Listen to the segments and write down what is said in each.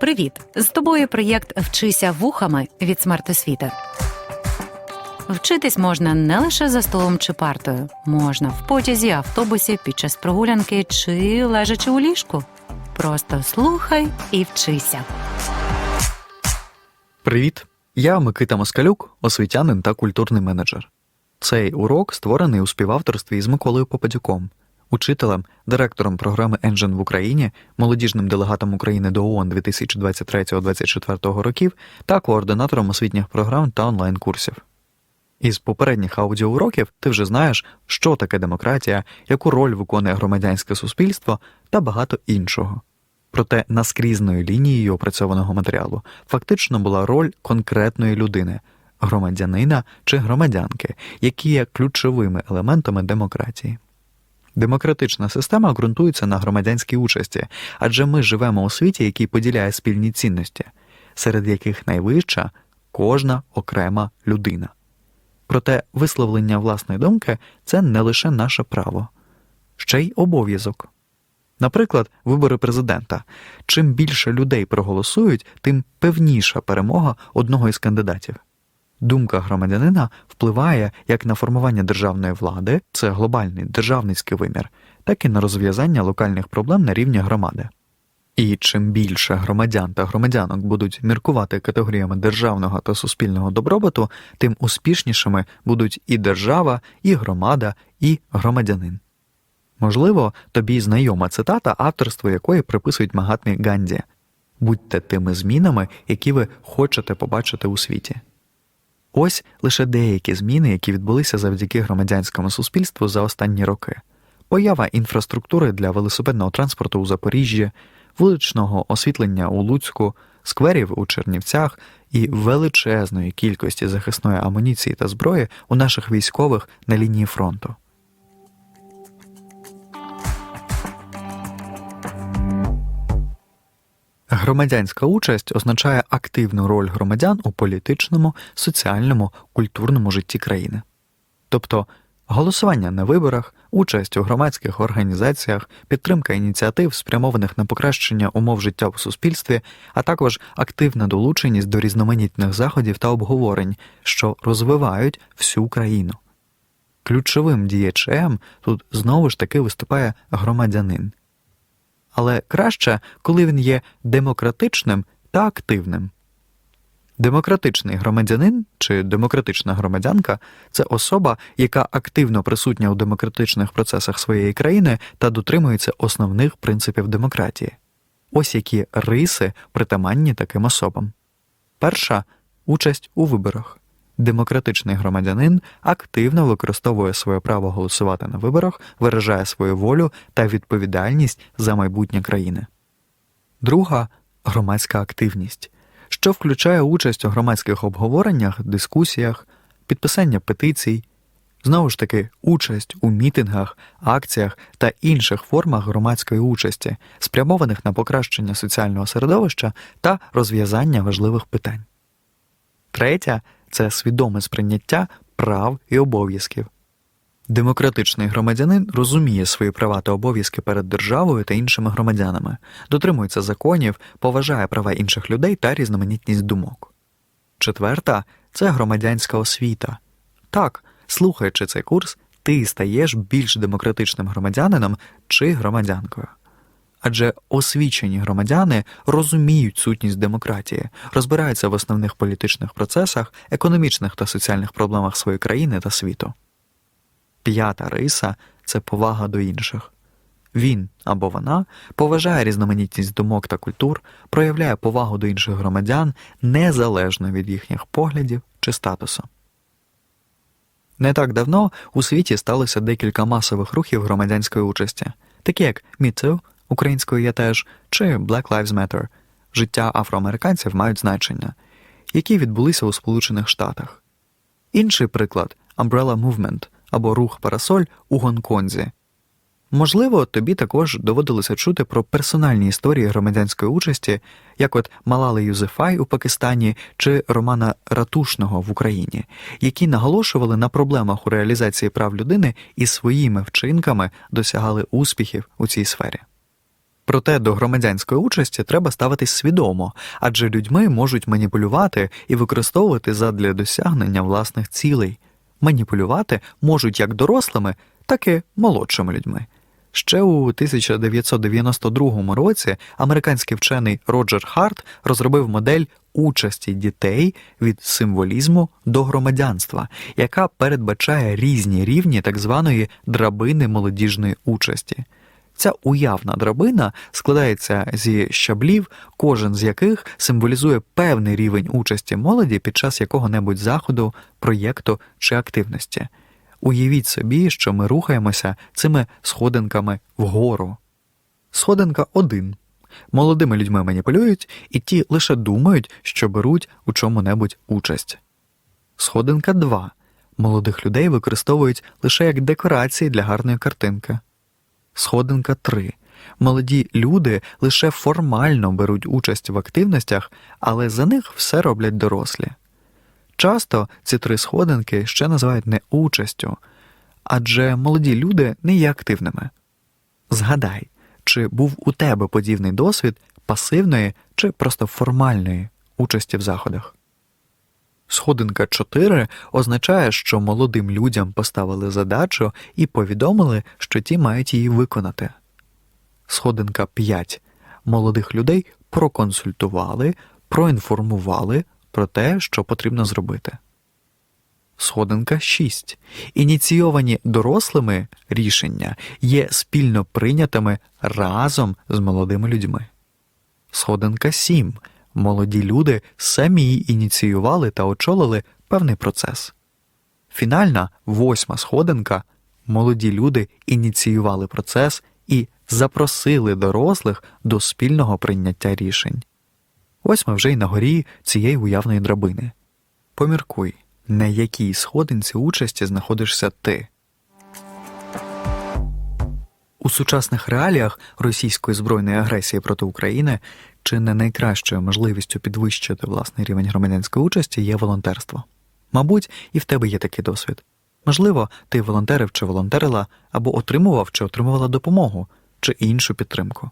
Привіт! З тобою проєкт Вчися вухами від смертосвіти. Вчитись можна не лише за столом чи партою, можна в потязі, автобусі, під час прогулянки чи лежачи у ліжку. Просто слухай і вчися. Привіт! Я Микита Москалюк, освітянин та культурний менеджер. Цей урок створений у співавторстві з Миколою Попадюком, учителем, директором програми Engine в Україні, молодіжним делегатом України до ООН 2023-2024 років та координатором освітніх програм та онлайн-курсів. Із попередніх аудіоуроків ти вже знаєш, що таке демократія, яку роль виконує громадянське суспільство та багато іншого. Проте наскрізною лінією опрацьованого матеріалу фактично була роль конкретної людини громадянина чи громадянки, які є ключовими елементами демократії. Демократична система ґрунтується на громадянській участі, адже ми живемо у світі, який поділяє спільні цінності, серед яких найвища кожна окрема людина. Проте висловлення власної думки це не лише наше право, ще й обов'язок. Наприклад, вибори президента. Чим більше людей проголосують, тим певніша перемога одного із кандидатів. Думка громадянина впливає як на формування державної влади, це глобальний державницький вимір, так і на розв'язання локальних проблем на рівні громади. І чим більше громадян та громадянок будуть міркувати категоріями державного та суспільного добробуту, тим успішнішими будуть і держава, і громада, і громадянин. Можливо, тобі знайома цитата, авторство якої приписують Магатмі Ганді будьте тими змінами, які ви хочете побачити у світі. Ось лише деякі зміни, які відбулися завдяки громадянському суспільству за останні роки. Поява інфраструктури для велосипедного транспорту у Запоріжжі, вуличного освітлення у Луцьку, скверів у Чернівцях і величезної кількості захисної амуніції та зброї у наших військових на лінії фронту. Громадянська участь означає активну роль громадян у політичному, соціальному, культурному житті країни. Тобто голосування на виборах, участь у громадських організаціях, підтримка ініціатив, спрямованих на покращення умов життя в суспільстві, а також активна долученість до різноманітних заходів та обговорень, що розвивають всю країну. Ключовим діячем тут знову ж таки виступає громадянин але краще, коли він є демократичним та активним. Демократичний громадянин чи демократична громадянка це особа, яка активно присутня у демократичних процесах своєї країни та дотримується основних принципів демократії. Ось які риси притаманні таким особам. Перша участь у виборах. Демократичний громадянин активно використовує своє право голосувати на виборах, виражає свою волю та відповідальність за майбутнє країни. Друга громадська активність, що включає участь у громадських обговореннях, дискусіях, підписання петицій, знову ж таки, участь у мітингах, акціях та інших формах громадської участі, спрямованих на покращення соціального середовища та розв'язання важливих питань. Третя це свідоме сприйняття прав і обов'язків. Демократичний громадянин розуміє свої права та обов'язки перед державою та іншими громадянами, дотримується законів, поважає права інших людей та різноманітність думок. Четверта це громадянська освіта. Так, слухаючи цей курс, ти стаєш більш демократичним громадянином чи громадянкою адже освічені громадяни розуміють сутність демократії, розбираються в основних політичних процесах, економічних та соціальних проблемах своєї країни та світу. П'ята риса це повага до інших. Він або вона поважає різноманітність думок та культур, проявляє повагу до інших громадян незалежно від їхніх поглядів чи статусу. Не так давно у світі сталося декілька масових рухів громадянської участі, такі як Me Too, українською я теж, чи Black Lives Matter життя афроамериканців мають значення, які відбулися у Сполучених Штатах. Інший приклад Umbrella Movement або рух Парасоль у Гонконзі. Можливо, тобі також доводилося чути про персональні історії громадянської участі, як от Малали Юзефай у Пакистані чи Романа Ратушного в Україні, які наголошували на проблемах у реалізації прав людини і своїми вчинками досягали успіхів у цій сфері. Проте до громадянської участі треба ставитись свідомо, адже людьми можуть маніпулювати і використовувати задля досягнення власних цілей. Маніпулювати можуть як дорослими, так і молодшими людьми. Ще у 1992 році американський вчений Роджер Харт розробив модель участі дітей від символізму до громадянства, яка передбачає різні рівні так званої драбини молодіжної участі. Ця уявна драбина складається зі щаблів, кожен з яких символізує певний рівень участі молоді під час якого-небудь заходу, проєкту чи активності. Уявіть собі, що ми рухаємося цими сходинками вгору. Сходинка 1. Молодими людьми маніпулюють, і ті лише думають, що беруть у чому-небудь участь. Сходинка 2. Молодих людей використовують лише як декорації для гарної картинки. Сходинка 3. Молоді люди лише формально беруть участь в активностях, але за них все роблять дорослі. Часто ці три сходинки ще називають не участю, адже молоді люди не є активними. Згадай, чи був у тебе подібний досвід пасивної чи просто формальної участі в заходах. Сходинка 4 означає, що молодим людям поставили задачу і повідомили, що ті мають її виконати. Сходинка 5 молодих людей проконсультували, проінформували про те, що потрібно зробити. Сходинка 6. Ініційовані дорослими рішення є спільно прийнятими разом з молодими людьми. Сходинка 7. Молоді люди самі ініціювали та очолили певний процес. Фінальна восьма сходинка молоді люди ініціювали процес і запросили дорослих до спільного прийняття рішень. Ось ми вже й на горі цієї уявної драбини. Поміркуй, на якій сходинці участі знаходишся ти. У сучасних реаліях російської збройної агресії проти України чи не найкращою можливістю підвищити власний рівень громадянської участі є волонтерство. Мабуть, і в тебе є такий досвід. Можливо, ти волонтерив чи волонтерила або отримував чи отримувала допомогу чи іншу підтримку.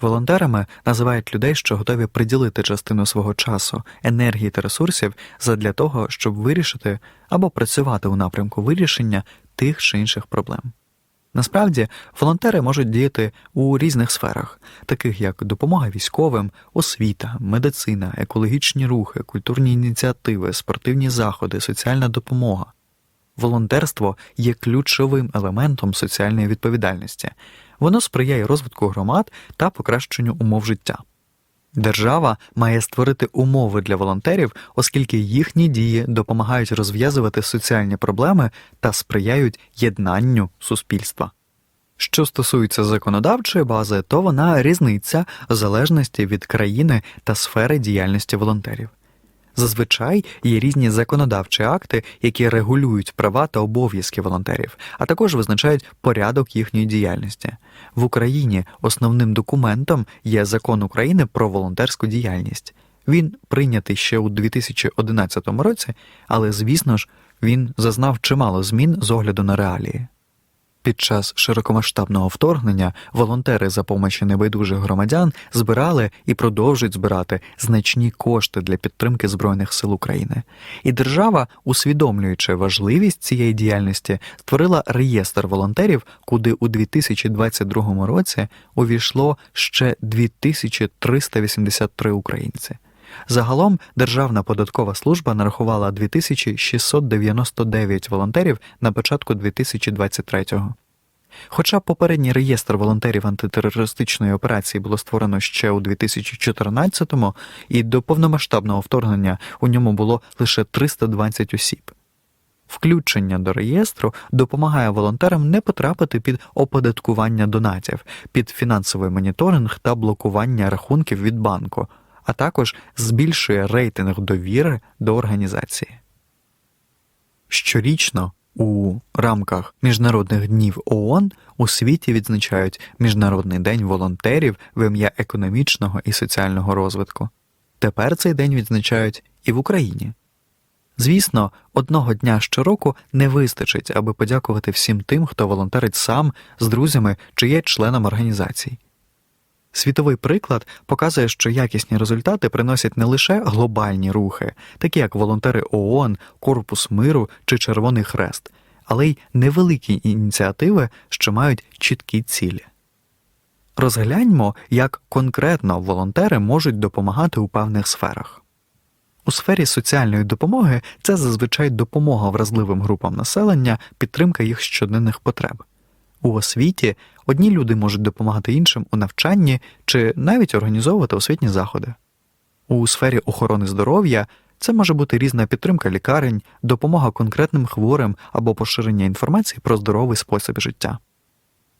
Волонтерами називають людей, що готові приділити частину свого часу, енергії та ресурсів задля того, щоб вирішити або працювати у напрямку вирішення тих чи інших проблем. Насправді, волонтери можуть діяти у різних сферах, таких як допомога військовим, освіта, медицина, екологічні рухи, культурні ініціативи, спортивні заходи, соціальна допомога. Волонтерство є ключовим елементом соціальної відповідальності. Воно сприяє розвитку громад та покращенню умов життя. Держава має створити умови для волонтерів, оскільки їхні дії допомагають розв'язувати соціальні проблеми та сприяють єднанню суспільства. Що стосується законодавчої бази, то вона різниця в залежності від країни та сфери діяльності волонтерів. Зазвичай є різні законодавчі акти, які регулюють права та обов'язки волонтерів, а також визначають порядок їхньої діяльності. В Україні основним документом є закон України про волонтерську діяльність. Він прийнятий ще у 2011 році, але, звісно ж, він зазнав чимало змін з огляду на реалії. Під час широкомасштабного вторгнення волонтери за помощі небайдужих громадян збирали і продовжують збирати значні кошти для підтримки Збройних сил України. І держава, усвідомлюючи важливість цієї діяльності, створила реєстр волонтерів, куди у 2022 році увійшло ще 2383 українці. Загалом Державна податкова служба нарахувала 2699 волонтерів на початку 2023-го. Хоча попередній реєстр волонтерів антитерористичної операції було створено ще у 2014-му, і до повномасштабного вторгнення у ньому було лише 320 осіб. Включення до реєстру допомагає волонтерам не потрапити під оподаткування донатів, під фінансовий моніторинг та блокування рахунків від банку, а також збільшує рейтинг довіри до організації. Щорічно у рамках Міжнародних днів ООН у світі відзначають Міжнародний день волонтерів в ім'я економічного і соціального розвитку. Тепер цей день відзначають і в Україні. Звісно, одного дня щороку не вистачить, аби подякувати всім тим, хто волонтерить сам з друзями чи є членом організацій. Світовий приклад показує, що якісні результати приносять не лише глобальні рухи, такі як волонтери ООН, Корпус миру чи Червоний Хрест, але й невеликі ініціативи, що мають чіткі цілі. Розгляньмо, як конкретно волонтери можуть допомагати у певних сферах. У сфері соціальної допомоги це зазвичай допомога вразливим групам населення, підтримка їх щоденних потреб. У освіті одні люди можуть допомагати іншим у навчанні чи навіть організовувати освітні заходи. У сфері охорони здоров'я це може бути різна підтримка лікарень, допомога конкретним хворим або поширення інформації про здоровий спосіб життя.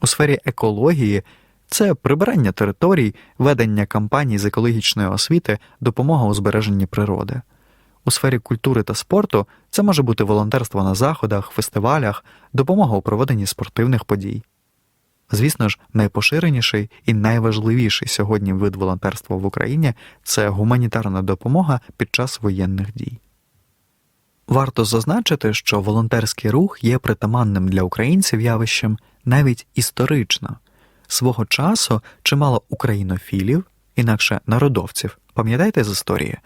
У сфері екології це прибирання територій, ведення кампаній з екологічної освіти, допомога у збереженні природи. У сфері культури та спорту це може бути волонтерство на заходах, фестивалях, допомога у проведенні спортивних подій. Звісно ж, найпоширеніший і найважливіший сьогодні вид волонтерства в Україні це гуманітарна допомога під час воєнних дій. Варто зазначити, що волонтерський рух є притаманним для українців явищем навіть історично. Свого часу чимало українофілів, інакше народовців, пам'ятаєте з історії,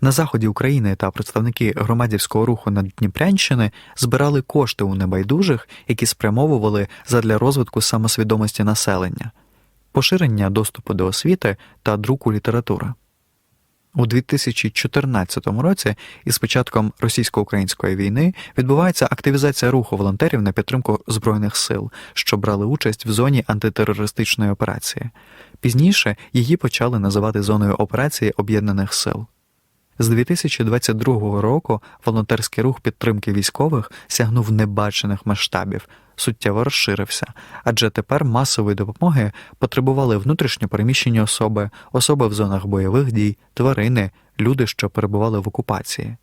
на заході України та представники громадівського руху на Дніпрянщини збирали кошти у небайдужих, які спрямовували задля розвитку самосвідомості населення, поширення доступу до освіти та друку літератури. У 2014 році із початком російсько-української війни відбувається активізація руху волонтерів на підтримку збройних сил, що брали участь в зоні антитерористичної операції. Пізніше її почали називати зоною операції Об'єднаних Сил. З 2022 року волонтерський рух підтримки військових сягнув небачених масштабів, суттєво розширився, адже тепер масової допомоги потребували внутрішньо переміщені особи, особи в зонах бойових дій, тварини, люди, що перебували в окупації.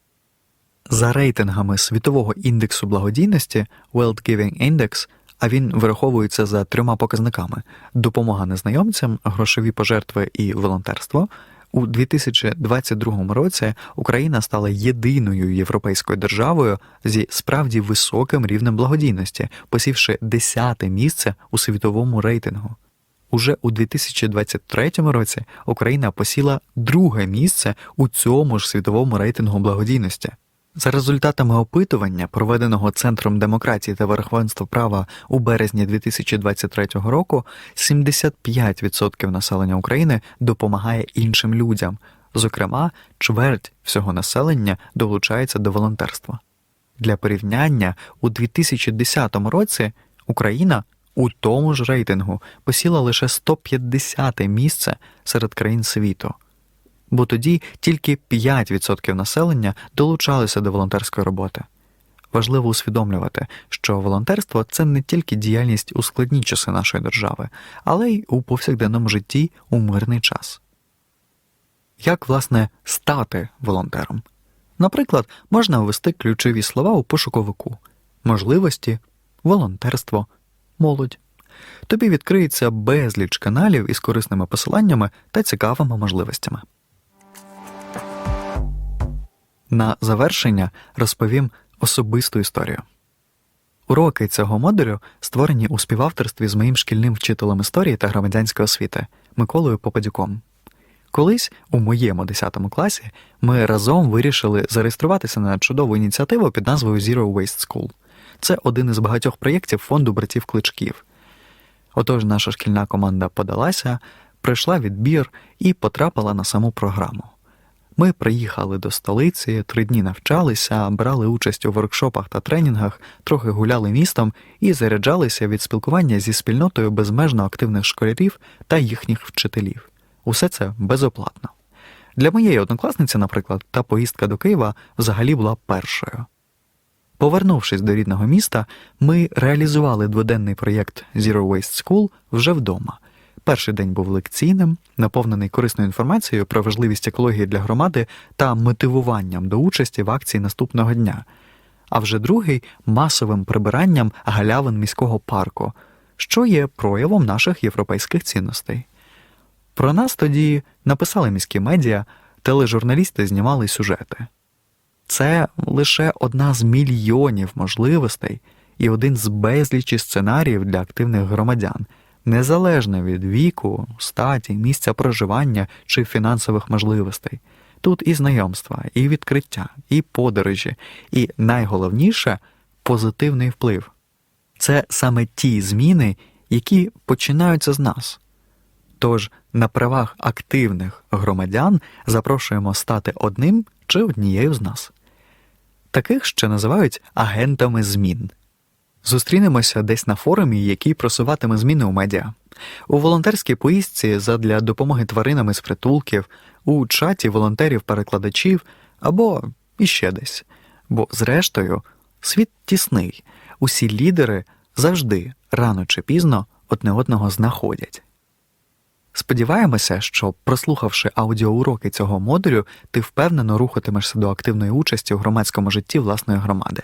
За рейтингами світового індексу благодійності World Giving Index, а він вираховується за трьома показниками: допомога незнайомцям, грошові пожертви і волонтерство. У 2022 році Україна стала єдиною європейською державою зі справді високим рівнем благодійності, посівши 10 місце у світовому рейтингу. Уже у 2023 році Україна посіла друге місце у цьому ж світовому рейтингу благодійності. За результатами опитування, проведеного Центром демократії та верховенства права у березні 2023 року, 75% населення України допомагає іншим людям. Зокрема, чверть всього населення долучається до волонтерства. Для порівняння, у 2010 році Україна у тому ж рейтингу посіла лише 150 місце серед країн світу бо тоді тільки 5% населення долучалися до волонтерської роботи. Важливо усвідомлювати, що волонтерство це не тільки діяльність у складні часи нашої держави, але й у повсякденному житті у мирний час. Як, власне, стати волонтером? Наприклад, можна ввести ключові слова у пошуковику можливості, волонтерство, молодь. Тобі відкриється безліч каналів із корисними посиланнями та цікавими можливостями. На завершення розповім особисту історію. Уроки цього модулю створені у співавторстві з моїм шкільним вчителем історії та громадянської освіти Миколою Попадюком. Колись у моєму 10 класі ми разом вирішили зареєструватися на чудову ініціативу під назвою Zero Waste School. Це один із багатьох проєктів фонду братів Кличків. Отож, наша шкільна команда подалася, пройшла відбір і потрапила на саму програму. Ми приїхали до столиці, три дні навчалися, брали участь у воркшопах та тренінгах, трохи гуляли містом і заряджалися від спілкування зі спільнотою безмежно активних школярів та їхніх вчителів. Усе це безоплатно. Для моєї однокласниці, наприклад, та поїздка до Києва взагалі була першою. Повернувшись до рідного міста, ми реалізували дводенний проєкт Zero Waste School вже вдома. Перший день був лекційним, наповнений корисною інформацією про важливість екології для громади та мотивуванням до участі в акції наступного дня, а вже другий масовим прибиранням галявин міського парку, що є проявом наших європейських цінностей. Про нас тоді написали міські медіа, тележурналісти знімали сюжети. Це лише одна з мільйонів можливостей і один з безлічі сценаріїв для активних громадян незалежно від віку, статі, місця проживання чи фінансових можливостей. Тут і знайомства, і відкриття, і подорожі, і найголовніше позитивний вплив. Це саме ті зміни, які починаються з нас. Тож на правах активних громадян запрошуємо стати одним чи однією з нас. Таких ще називають агентами змін. Зустрінемося десь на форумі, який просуватиме зміни у медіа, у волонтерській поїздці задля допомоги тваринам із притулків, у чаті волонтерів-перекладачів або іще десь. Бо, зрештою, світ тісний, усі лідери завжди рано чи пізно одне одного знаходять. Сподіваємося, що, прослухавши аудіоуроки цього модулю, ти впевнено рухатимешся до активної участі у громадському житті власної громади.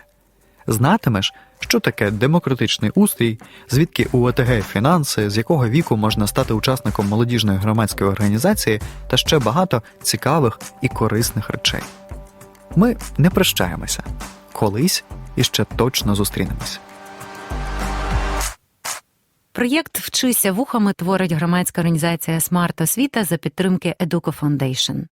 Знатимеш, що таке демократичний устрій, звідки у ОТГ фінанси, з якого віку можна стати учасником молодіжної громадської організації та ще багато цікавих і корисних речей. Ми не прощаємося колись і ще точно зустрінемось. Проєкт Вчися вухами творить громадська організація Смарт Освіта за підтримки Educo Foundation.